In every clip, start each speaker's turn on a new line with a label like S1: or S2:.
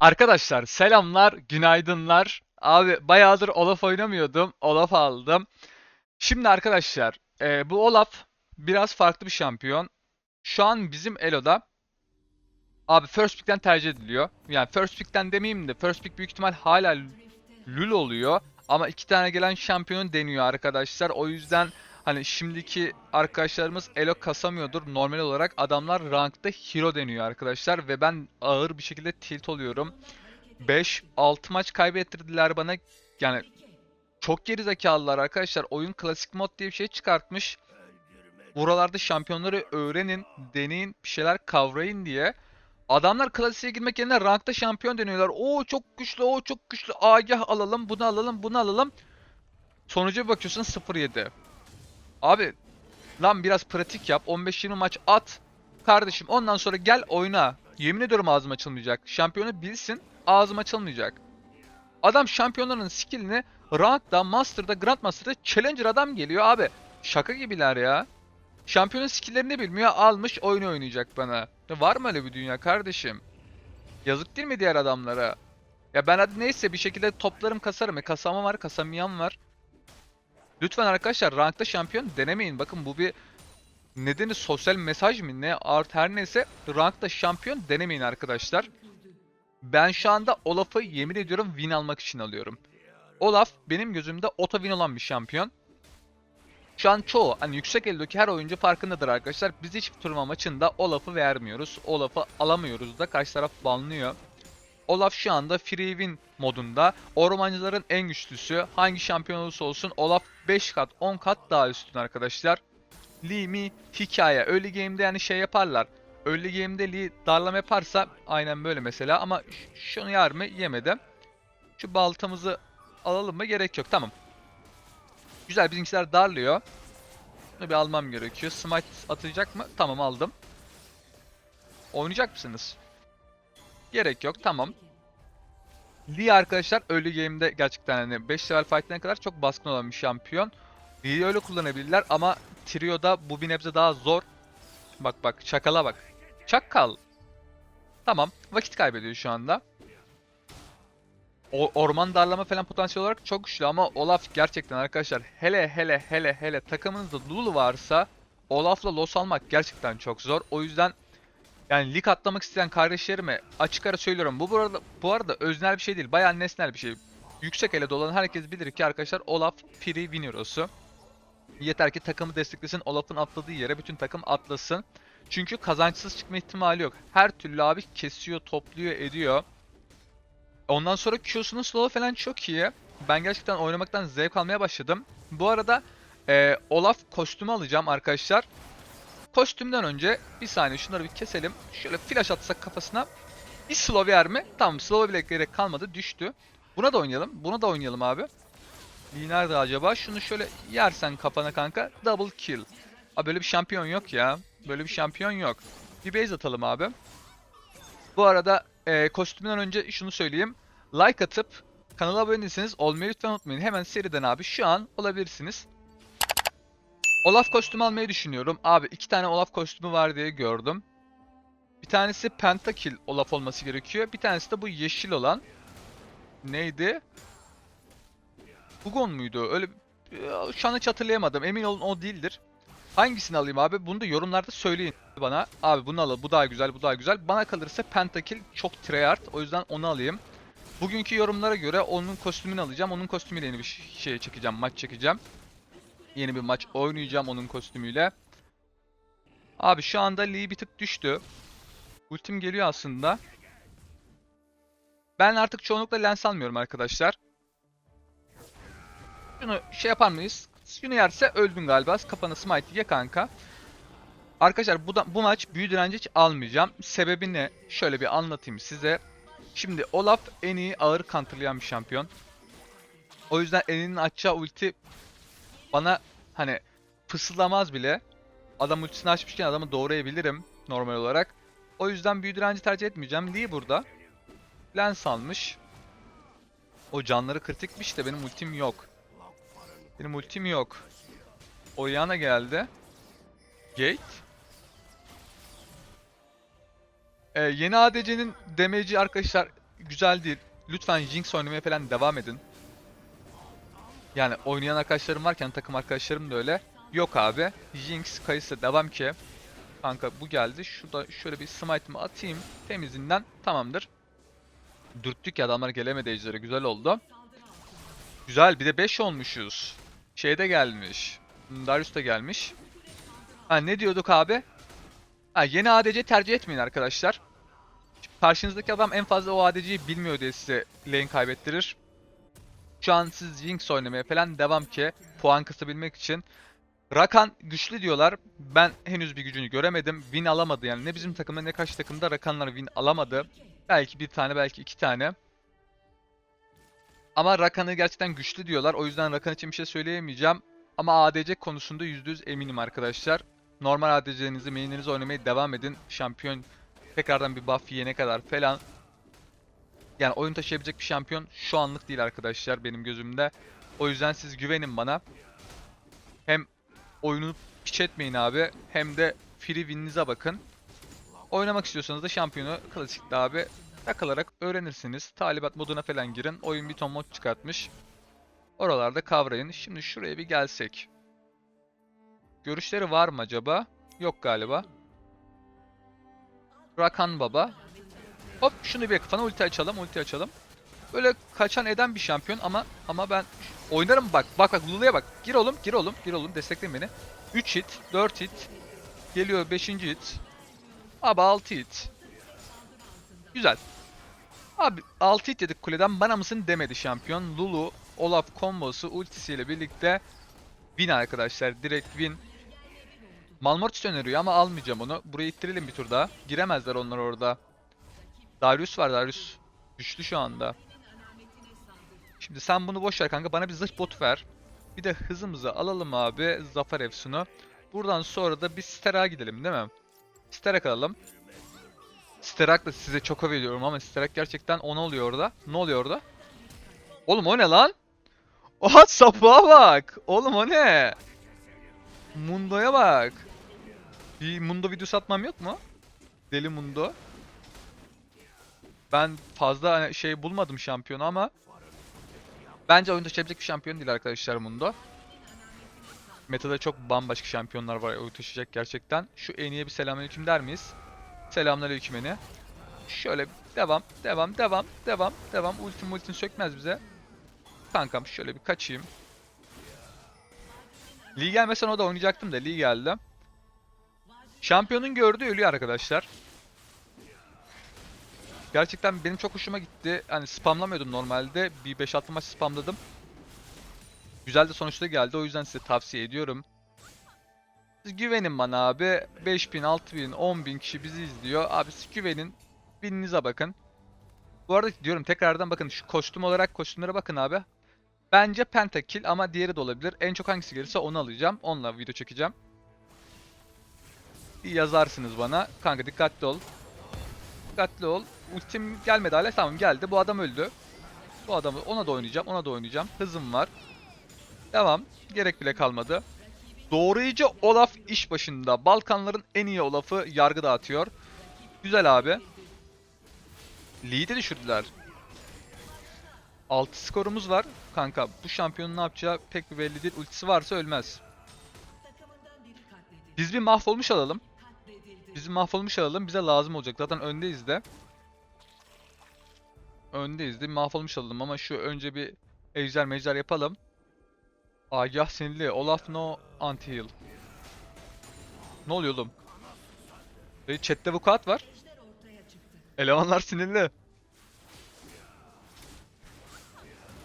S1: Arkadaşlar selamlar, günaydınlar. Abi bayağıdır Olaf oynamıyordum. Olaf aldım. Şimdi arkadaşlar e, bu Olaf biraz farklı bir şampiyon. Şu an bizim Elo'da abi First Pick'ten tercih ediliyor. Yani First Pick'ten demeyeyim de First Pick büyük ihtimal hala Lul oluyor. Ama iki tane gelen şampiyonu deniyor arkadaşlar. O yüzden hani şimdiki arkadaşlarımız Elo kasamıyordur. Normal olarak adamlar rankta hero deniyor arkadaşlar. Ve ben ağır bir şekilde tilt oluyorum. 5-6 maç kaybettirdiler bana. Yani çok geri zekalılar arkadaşlar. Oyun klasik mod diye bir şey çıkartmış. Buralarda şampiyonları öğrenin, deneyin, bir şeyler kavrayın diye. Adamlar klasiğe girmek yerine rankta şampiyon deniyorlar. Oo çok güçlü, o çok güçlü. Agah alalım, bunu alalım, bunu alalım. Sonuca bakıyorsun 0-7. Abi lan biraz pratik yap. 15-20 maç at. Kardeşim ondan sonra gel oyna. Yemin ediyorum ağzım açılmayacak. Şampiyonu bilsin ağzım açılmayacak. Adam şampiyonların skillini Rank'da, Master'da, Grandmaster'da Challenger adam geliyor abi. Şaka gibiler ya. Şampiyonun skilllerini bilmiyor almış oyun oynayacak bana. Var mı öyle bir dünya kardeşim? Yazık değil mi diğer adamlara? Ya ben hadi neyse bir şekilde toplarım kasarım. E kasama var kasamayan var. Lütfen arkadaşlar rankta şampiyon denemeyin. Bakın bu bir nedeni sosyal mesaj mı ne art her neyse rankta şampiyon denemeyin arkadaşlar. Ben şu anda Olaf'ı yemin ediyorum win almak için alıyorum. Olaf benim gözümde auto win olan bir şampiyon. Şu an çoğu hani yüksek eldeki her oyuncu farkındadır arkadaşlar. Biz hiçbir turnuva maçında Olaf'ı vermiyoruz. Olaf'ı alamıyoruz da karşı taraf banlıyor. Olaf şu anda free win modunda. Ormancıların en güçlüsü. Hangi şampiyon olursa olsun Olaf 5 kat 10 kat daha üstün arkadaşlar. Lee mi hikaye. Early game'de yani şey yaparlar. Early game'de Lee darlama yaparsa aynen böyle mesela ama şunu yer mi yemedi. Şu baltamızı alalım mı gerek yok tamam. Güzel bizimkiler darlıyor. Bunu bir almam gerekiyor. Smite atacak mı? Tamam aldım. Oynayacak mısınız? Gerek yok tamam. Lee arkadaşlar early game'de gerçekten hani 5 level fight'ine kadar çok baskın olan bir şampiyon. Lee'yi öyle kullanabilirler ama Trio'da bu bir nebze daha zor. Bak bak çakala bak. Çakal. Tamam vakit kaybediyor şu anda. O orman darlama falan potansiyel olarak çok güçlü ama Olaf gerçekten arkadaşlar hele hele hele hele takımınızda Lulu varsa Olaf'la los almak gerçekten çok zor. O yüzden yani lig atlamak isteyen kardeşlerime açık ara söylüyorum. Bu bu arada, bu arada öznel bir şey değil. Bayağı nesnel bir şey. Yüksek ele dolan herkes bilir ki arkadaşlar Olaf free win hero'su. Yeter ki takımı desteklesin. Olaf'ın atladığı yere bütün takım atlasın. Çünkü kazançsız çıkma ihtimali yok. Her türlü abi kesiyor, topluyor, ediyor. Ondan sonra Q'sunun slow'u falan çok iyi. Ben gerçekten oynamaktan zevk almaya başladım. Bu arada e, Olaf kostümü alacağım arkadaşlar. Kostümden önce bir saniye şunları bir keselim. Şöyle flash atsak kafasına. Bir slow yer mi? Tamam slow'a bile gerek kalmadı. Düştü. Buna da oynayalım. Buna da oynayalım abi. Lee nerede acaba? Şunu şöyle yersen kafana kanka. Double kill. Abi böyle bir şampiyon yok ya. Böyle bir şampiyon yok. Bir base atalım abi. Bu arada e, kostümden önce şunu söyleyeyim. Like atıp kanala abone değilseniz olmayı lütfen unutmayın. Hemen seriden abi şu an olabilirsiniz. Olaf kostümü almayı düşünüyorum. Abi iki tane Olaf kostümü var diye gördüm. Bir tanesi Pentakill Olaf olması gerekiyor. Bir tanesi de bu yeşil olan. Neydi? Hugon muydu? Öyle şu an hiç hatırlayamadım. Emin olun o değildir. Hangisini alayım abi? Bunu da yorumlarda söyleyin bana. Abi bunu alalım. Bu daha güzel, bu daha güzel. Bana kalırsa Pentakill çok tryhard. O yüzden onu alayım. Bugünkü yorumlara göre onun kostümünü alacağım. Onun kostümüyle yeni bir şey çekeceğim, maç çekeceğim. Yeni bir maç oynayacağım onun kostümüyle. Abi şu anda Lee bir tık düştü. Ultim geliyor aslında. Ben artık çoğunlukla lens almıyorum arkadaşlar. Şunu şey yapar mıyız? Şunu yerse öldün galiba. Kafana smite ye kanka. Arkadaşlar bu, da, bu maç büyü direnci hiç almayacağım. Sebebi ne? Şöyle bir anlatayım size. Şimdi Olaf en iyi ağır counterlayan bir şampiyon. O yüzden Eni'nin açacağı ulti bana hani fısıldamaz bile. Adam ultisini açmışken adamı doğrayabilirim normal olarak. O yüzden büyü direnci tercih etmeyeceğim. Lee burada. Lens almış. O canları kritikmiş de benim ultim yok. Benim ultim yok. Oriana geldi. Gate. Ee, yeni ADC'nin damage'i arkadaşlar güzel değil. Lütfen Jinx oynamaya falan devam edin. Yani oynayan arkadaşlarım varken takım arkadaşlarım da öyle. Yok abi. Jinx, Kayısı devam ki. Kanka bu geldi. Şurada şöyle bir smite'ımı atayım. Temizinden tamamdır. Dürttük ya adamlar gelemedi ejdere. Güzel oldu. Güzel bir de 5 olmuşuz. Şey de gelmiş. Darius da gelmiş. Ha ne diyorduk abi? Ha yeni ADC tercih etmeyin arkadaşlar. Karşınızdaki adam en fazla o ADC'yi bilmiyor diye size lane kaybettirir. Şu an siz Jinx oynamaya falan devam ki puan kısabilmek için. Rakan güçlü diyorlar. Ben henüz bir gücünü göremedim. Win alamadı yani. Ne bizim takımda ne karşı takımda Rakanlar win alamadı. Belki bir tane belki iki tane. Ama Rakan'ı gerçekten güçlü diyorlar. O yüzden Rakan için bir şey söyleyemeyeceğim. Ama ADC konusunda %100 eminim arkadaşlar. Normal ADC'nizi, main'inizi oynamaya devam edin. Şampiyon tekrardan bir buff yiyene kadar falan. Yani oyun taşıyabilecek bir şampiyon şu anlık değil arkadaşlar benim gözümde. O yüzden siz güvenin bana. Hem oyunu piç etmeyin abi hem de free win'inize bakın. Oynamak istiyorsanız da şampiyonu klasikte abi takılarak öğrenirsiniz. Talibat moduna falan girin. Oyun bir ton mod çıkartmış. Oralarda kavrayın. Şimdi şuraya bir gelsek. Görüşleri var mı acaba? Yok galiba. Rakan Baba. Hop şunu bir kafana ulti açalım, ulti açalım. Böyle kaçan eden bir şampiyon ama ama ben oynarım bak. Bak bak Lulu'ya bak. Gir oğlum, gir oğlum, gir oğlum. Destekleyin beni. 3 hit, 4 hit. Geliyor 5. hit. Abi 6 hit. Güzel. Abi 6 hit yedik kuleden bana mısın demedi şampiyon. Lulu, Olaf kombosu ultisiyle birlikte win arkadaşlar. Direkt win. Malmortis öneriyor ama almayacağım onu. Burayı ittirelim bir tur daha. Giremezler onlar orada. Darius var Darius. Güçlü şu anda. Şimdi sen bunu boş ver kanka. Bana bir zırh bot ver. Bir de hızımızı alalım abi. Zafer Efsun'u. Buradan sonra da bir Sterak'a gidelim değil mi? Sterak alalım. Sterak da size çok veriyorum ama Sterak gerçekten on oluyor orada. Ne oluyor orada? Oğlum o ne lan? Oha sapığa bak. Oğlum o ne? Mundo'ya bak. Bir Mundo videosu atmam yok mu? Deli Mundo. Ben fazla hani şey bulmadım şampiyonu ama bence oyun taşıyabilecek bir şampiyon değil arkadaşlar Mundo. Meta'da çok bambaşka şampiyonlar var oyun taşıyacak gerçekten. Şu Eni'ye bir selamünaleyküm der miyiz? Selamünaleyküm Eni. Şöyle devam, devam, devam, devam, devam. Ultim ultim sökmez bize. Kankam şöyle bir kaçayım. Lee gelmesen o da oynayacaktım da Lee geldi. Şampiyonun gördüğü ölüyor arkadaşlar. Gerçekten benim çok hoşuma gitti. Hani spamlamıyordum normalde. Bir 5-6 maç spamladım. Güzel de sonuçta geldi. O yüzden size tavsiye ediyorum. Güvenin bana abi. 5000, 6000, 10000 kişi bizi izliyor. Abi siz güvenin. Bininize bakın. Bu arada diyorum tekrardan bakın şu kostüm olarak kostümlere bakın abi. Bence pentakill ama diğeri de olabilir. En çok hangisi gelirse onu alacağım. Onunla video çekeceğim. Bir yazarsınız bana. Kanka dikkatli ol. Dikkatli ol. Ultim gelmedi hala. Tamam geldi. Bu adam öldü. Bu adamı ona da oynayacağım. Ona da oynayacağım. Hızım var. Devam. Gerek bile kalmadı. Doğrayıcı Olaf iş başında. Balkanların en iyi Olaf'ı yargı dağıtıyor. Güzel abi. Lead'i düşürdüler. 6 skorumuz var. Kanka bu şampiyonun ne yapacağı pek bir belli değil. Ultisi varsa ölmez. Biz bir mahvolmuş alalım. Biz mahvolmuş alalım. Bize lazım olacak. Zaten öndeyiz de. Öndeyiz de mahvolmuş alalım ama şu önce bir ejder mecder yapalım. Agah sinirli. Olaf no anti-heal. Ne oluyor oğlum? E, chatte vukuat var. Elemanlar sinirli.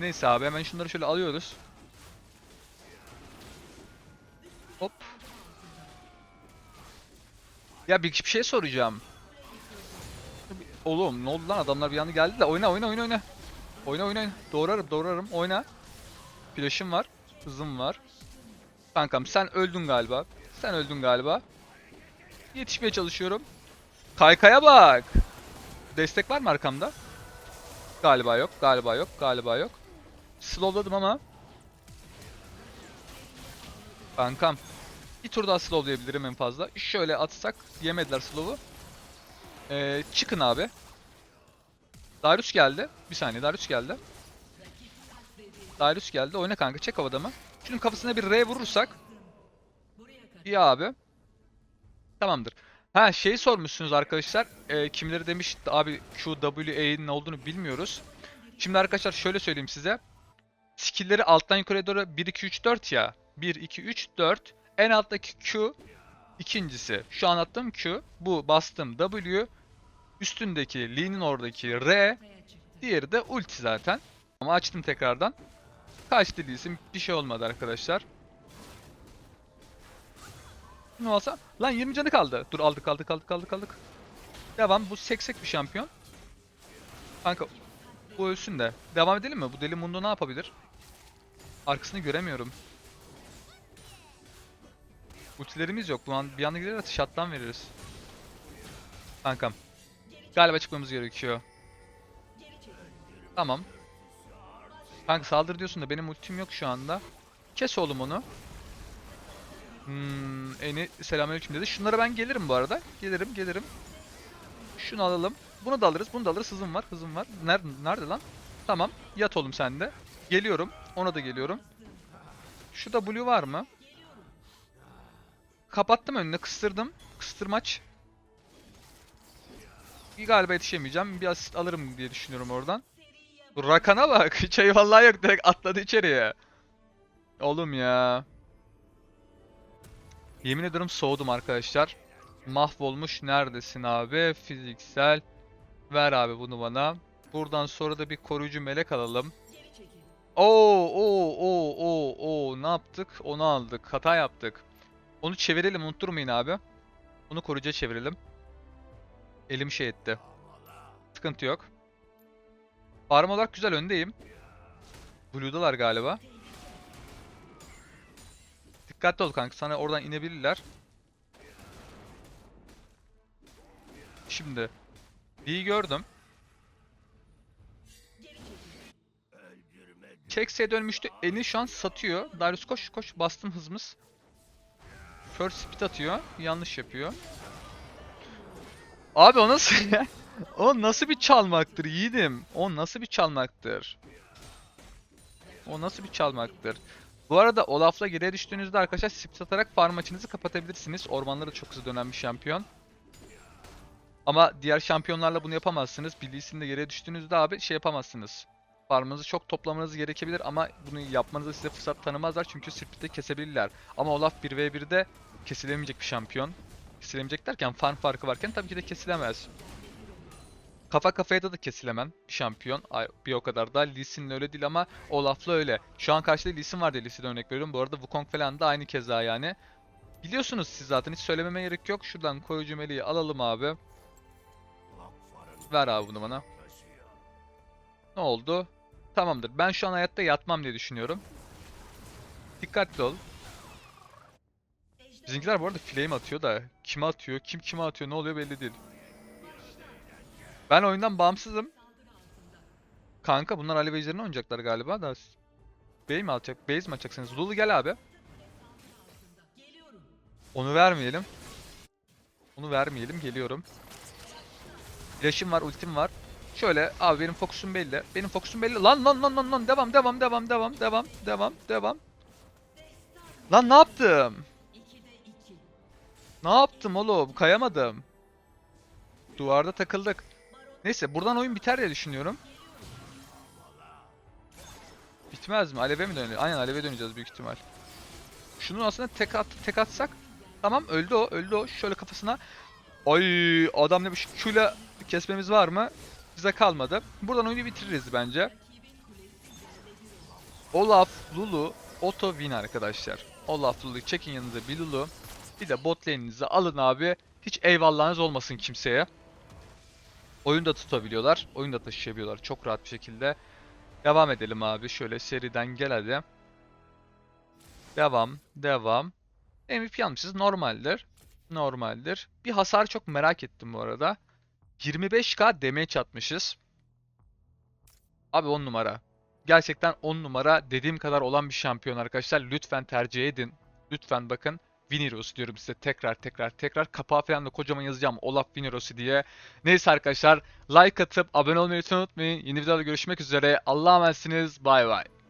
S1: Neyse abi hemen şunları şöyle alıyoruz. Hop. Ya bir, bir şey soracağım. Oğlum ne oldu lan adamlar bir anda geldi de oyna oyna oyna oyna. Oyna oyna oyna. Doğrarım doğrarım oyna. Flash'ım var. Hızım var. Kankam sen öldün galiba. Sen öldün galiba. Yetişmeye çalışıyorum. Kaykaya bak. Destek var mı arkamda? Galiba yok, galiba yok, galiba yok. Slowladım ama. Kankam. Bir tur daha slowlayabilirim en fazla. Şöyle atsak yemediler slow'u. Ee, çıkın abi. Darius geldi. Bir saniye Darius geldi. Darius geldi. Oyna kanka çek havada mı? Şunun kafasına bir R vurursak. İyi abi. Tamamdır. Ha şey sormuşsunuz arkadaşlar. Ee, kimileri demiş abi Q, W, E'nin ne olduğunu bilmiyoruz. Şimdi arkadaşlar şöyle söyleyeyim size. Skill'leri alttan yukarıya doğru 1, 2, 3, 4 ya. 1, 2, 3, 4. En alttaki Q ikincisi. Şu anlattığım Q. Bu bastığım W. Üstündeki Lee'nin oradaki R. Diğeri de ulti zaten. Ama açtım tekrardan. Kaçtı Lee'sin bir şey olmadı arkadaşlar. Ne olsa? Lan 20 canı kaldı. Dur aldık aldık aldık aldık aldık. Devam. Bu seksek bir şampiyon. Kanka bu ölsün de. Devam edelim mi? Bu deli Mundo ne yapabilir? Arkasını göremiyorum. Ultilerimiz yok. Bu an bir anda gider shutdown veririz. Kankam. Galiba çıkmamız gerekiyor. Tamam. Kanka saldır diyorsun da benim ultim yok şu anda. Kes oğlum onu. Hmm, Eni selamünaleyküm dedi. Şunlara ben gelirim bu arada. Gelirim, gelirim. Şunu alalım. Bunu da alırız, bunu da alırız. Hızım var, hızım var. Nerede, nerede lan? Tamam. Yat oğlum sen de. Geliyorum. Ona da geliyorum. Şu W var mı? Kapattım önüne, kıstırdım. Kıstırmaç. Galiba yetişemeyeceğim. Bir asist alırım diye düşünüyorum oradan. Rakan'a bak. Hiç eyvallah yok. Direkt atladı içeriye. Oğlum ya. Yemin ediyorum soğudum arkadaşlar. Mahvolmuş. Neredesin abi? Fiziksel. Ver abi bunu bana. Buradan sonra da bir koruyucu melek alalım. Oo, oo, oo, oo, oo. Ne yaptık? Onu aldık. Hata yaptık. Onu çevirelim. Unutturmayın abi. Bunu koruyucuya çevirelim. Elim şey etti. Sıkıntı yok. Farm olarak güzel öndeyim. Blue'dalar galiba. Dikkatli ol kanka. Sana oradan inebilirler. Şimdi. D'yi gördüm. Çekse dönmüştü. Eni şu an satıyor. Darius koş koş. Bastım hızımız. First speed atıyor. Yanlış yapıyor. Abi o nasıl O nasıl bir çalmaktır yiğidim? O nasıl bir çalmaktır? O nasıl bir çalmaktır? Bu arada Olaf'la geriye düştüğünüzde arkadaşlar split atarak farm maçınızı kapatabilirsiniz. Ormanları çok hızlı dönen bir şampiyon. Ama diğer şampiyonlarla bunu yapamazsınız. Bilgisinde geriye düştüğünüzde abi şey yapamazsınız. Farmınızı çok toplamanız gerekebilir ama bunu yapmanıza size fırsat tanımazlar çünkü split'te kesebilirler. Ama Olaf 1v1'de kesilemeyecek bir şampiyon. Kesilemeyecek derken farm farkı varken tabii ki de kesilemez. Kafa kafaya da da kesilemem şampiyon. Ay, bir o kadar da Lee Sin'le öyle değil ama Olaf'la öyle. Şu an karşıda Lee Sin var diye Lee Sin'e örnek veriyorum. Bu arada Wukong falan da aynı keza yani. Biliyorsunuz siz zaten hiç söylememe gerek yok. Şuradan koyucu meleği alalım abi. Ver abi bunu bana. Ne oldu? Tamamdır. Ben şu an hayatta yatmam diye düşünüyorum. Dikkatli ol. Bizimkiler bu arada flame atıyor da kime atıyor, kim kime atıyor, ne oluyor belli değil. Ben oyundan bağımsızım. Kanka bunlar Ali Beyzer'in oynayacaklar galiba da. Bey mi atacak? Base mi atacaksınız? Lulu gel abi. Onu vermeyelim. Onu vermeyelim. Geliyorum. Flash'im var, ultim var. Şöyle abi benim fokusum belli. Benim fokusum belli. Lan lan lan lan lan devam devam devam devam devam devam devam. Lan ne yaptım? Ne yaptım oğlum? Kayamadım. Duvarda takıldık. Neyse buradan oyun biter diye düşünüyorum. Bitmez mi? Aleve mi dönüyor? Aynen aleve döneceğiz büyük ihtimal. Şunu aslında tek, at, tek atsak. Tamam öldü o öldü o. Şöyle kafasına. Ay adam ne bir Q'yla kesmemiz var mı? Bize kalmadı. Buradan oyunu bitiririz bence. Olaf, Lulu, auto win arkadaşlar. Olaf, Lulu çekin yanınıza bir Lulu. Bir de bot lane'inizi alın abi. Hiç eyvallahınız olmasın kimseye. Oyunu da tutabiliyorlar. Oyunu da taşıyabiliyorlar çok rahat bir şekilde. Devam edelim abi. Şöyle seriden gel hadi. Devam. Devam. MVP almışız. Normaldir. Normaldir. Bir hasar çok merak ettim bu arada. 25k damage atmışız. Abi 10 numara. Gerçekten 10 numara dediğim kadar olan bir şampiyon arkadaşlar. Lütfen tercih edin. Lütfen bakın. Winneros diyorum size tekrar tekrar tekrar. Kapağı falan da kocaman yazacağım Olaf Winneros'u diye. Neyse arkadaşlar like atıp abone olmayı unutmayın. Yeni videoda görüşmek üzere. Allah'a emanetsiniz. Bay bay.